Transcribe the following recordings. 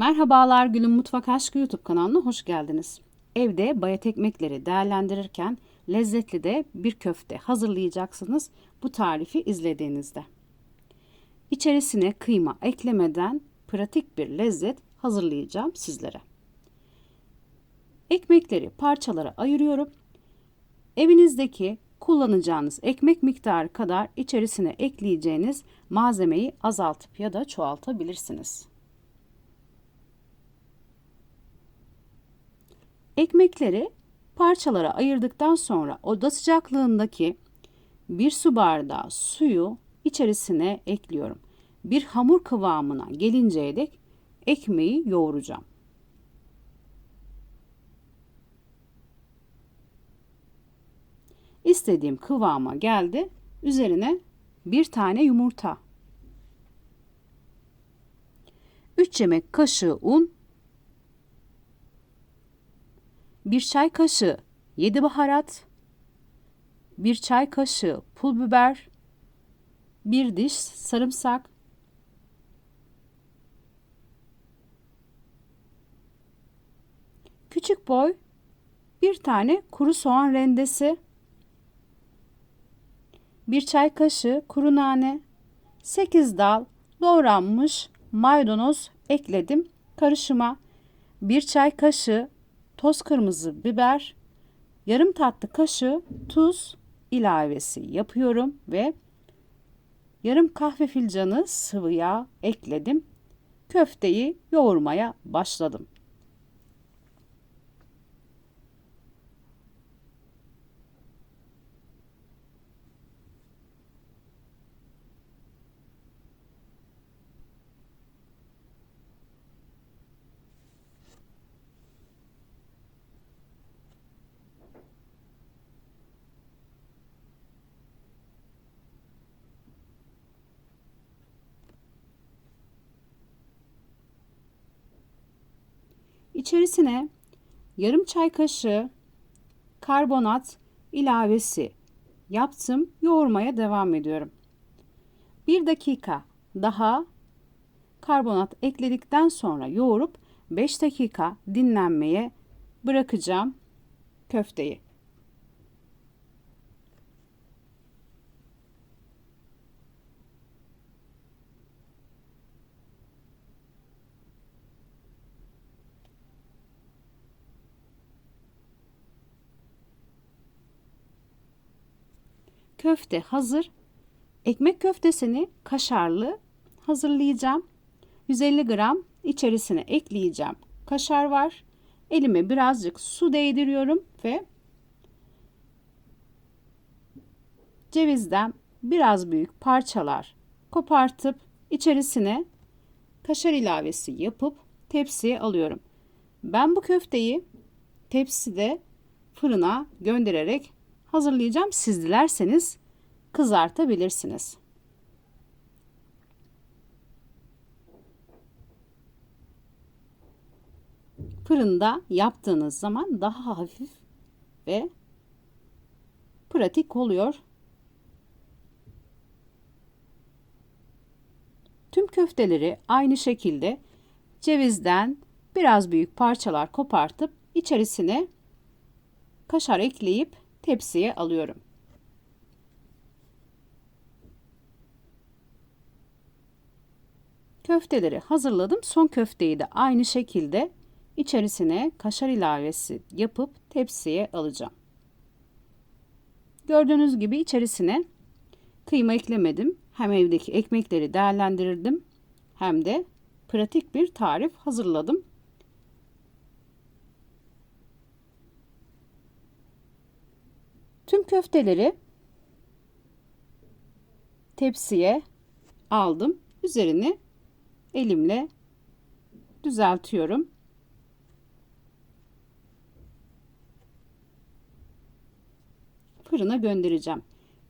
Merhabalar Gül'ün Mutfak Aşkı YouTube kanalına hoş geldiniz. Evde bayat ekmekleri değerlendirirken lezzetli de bir köfte hazırlayacaksınız bu tarifi izlediğinizde. İçerisine kıyma eklemeden pratik bir lezzet hazırlayacağım sizlere. Ekmekleri parçalara ayırıyorum. Evinizdeki kullanacağınız ekmek miktarı kadar içerisine ekleyeceğiniz malzemeyi azaltıp ya da çoğaltabilirsiniz. Ekmekleri parçalara ayırdıktan sonra oda sıcaklığındaki bir su bardağı suyu içerisine ekliyorum. Bir hamur kıvamına gelinceye dek ekmeği yoğuracağım. İstediğim kıvama geldi. Üzerine bir tane yumurta. 3 yemek kaşığı un 1 çay kaşığı 7 baharat, 1 çay kaşığı pul biber, 1 diş sarımsak, küçük boy bir tane kuru soğan rendesi, 1 çay kaşığı kuru nane, 8 dal doğranmış maydanoz ekledim karışıma. 1 çay kaşığı toz kırmızı biber, yarım tatlı kaşığı tuz ilavesi yapıyorum ve yarım kahve fincanı sıvı yağ ekledim. Köfteyi yoğurmaya başladım. İçerisine yarım çay kaşığı karbonat ilavesi yaptım. Yoğurmaya devam ediyorum. Bir dakika daha karbonat ekledikten sonra yoğurup 5 dakika dinlenmeye bırakacağım köfteyi. Köfte hazır. Ekmek köftesini kaşarlı hazırlayacağım. 150 gram içerisine ekleyeceğim. Kaşar var. Elime birazcık su değdiriyorum ve cevizden biraz büyük parçalar kopartıp içerisine kaşar ilavesi yapıp tepsiye alıyorum. Ben bu köfteyi tepside fırına göndererek hazırlayacağım. Siz dilerseniz kızartabilirsiniz. Fırında yaptığınız zaman daha hafif ve pratik oluyor. Tüm köfteleri aynı şekilde cevizden biraz büyük parçalar kopartıp içerisine kaşar ekleyip tepsiye alıyorum. Köfteleri hazırladım. Son köfteyi de aynı şekilde içerisine kaşar ilavesi yapıp tepsiye alacağım. Gördüğünüz gibi içerisine kıyma eklemedim. Hem evdeki ekmekleri değerlendirirdim hem de pratik bir tarif hazırladım. Tüm köfteleri tepsiye aldım. Üzerini elimle düzeltiyorum. Fırına göndereceğim.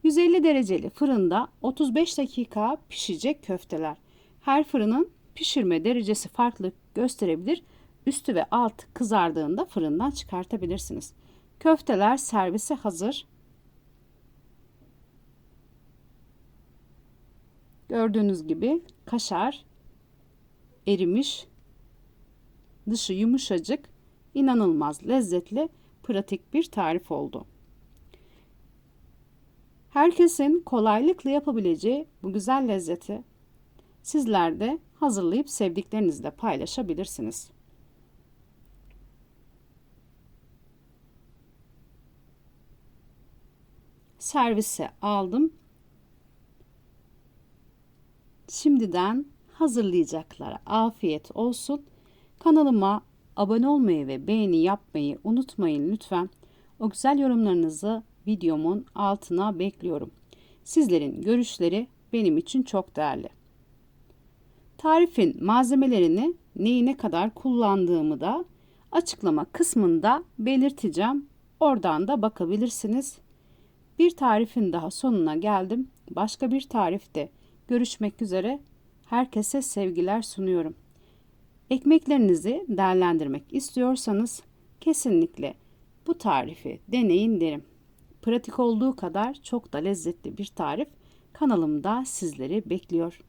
150 dereceli fırında 35 dakika pişecek köfteler. Her fırının pişirme derecesi farklı gösterebilir. Üstü ve alt kızardığında fırından çıkartabilirsiniz. Köfteler servise hazır. Gördüğünüz gibi kaşar erimiş dışı yumuşacık, inanılmaz lezzetli, pratik bir tarif oldu. Herkesin kolaylıkla yapabileceği bu güzel lezzeti sizler de hazırlayıp sevdiklerinizle paylaşabilirsiniz. Servise aldım. Şimdiden hazırlayacaklara afiyet olsun. Kanalıma abone olmayı ve beğeni yapmayı unutmayın lütfen. O güzel yorumlarınızı videomun altına bekliyorum. Sizlerin görüşleri benim için çok değerli. Tarifin malzemelerini neyi ne kadar kullandığımı da açıklama kısmında belirteceğim. Oradan da bakabilirsiniz. Bir tarifin daha sonuna geldim. Başka bir tarifte görüşmek üzere. Herkese sevgiler sunuyorum. Ekmeklerinizi değerlendirmek istiyorsanız kesinlikle bu tarifi deneyin derim. Pratik olduğu kadar çok da lezzetli bir tarif kanalımda sizleri bekliyor.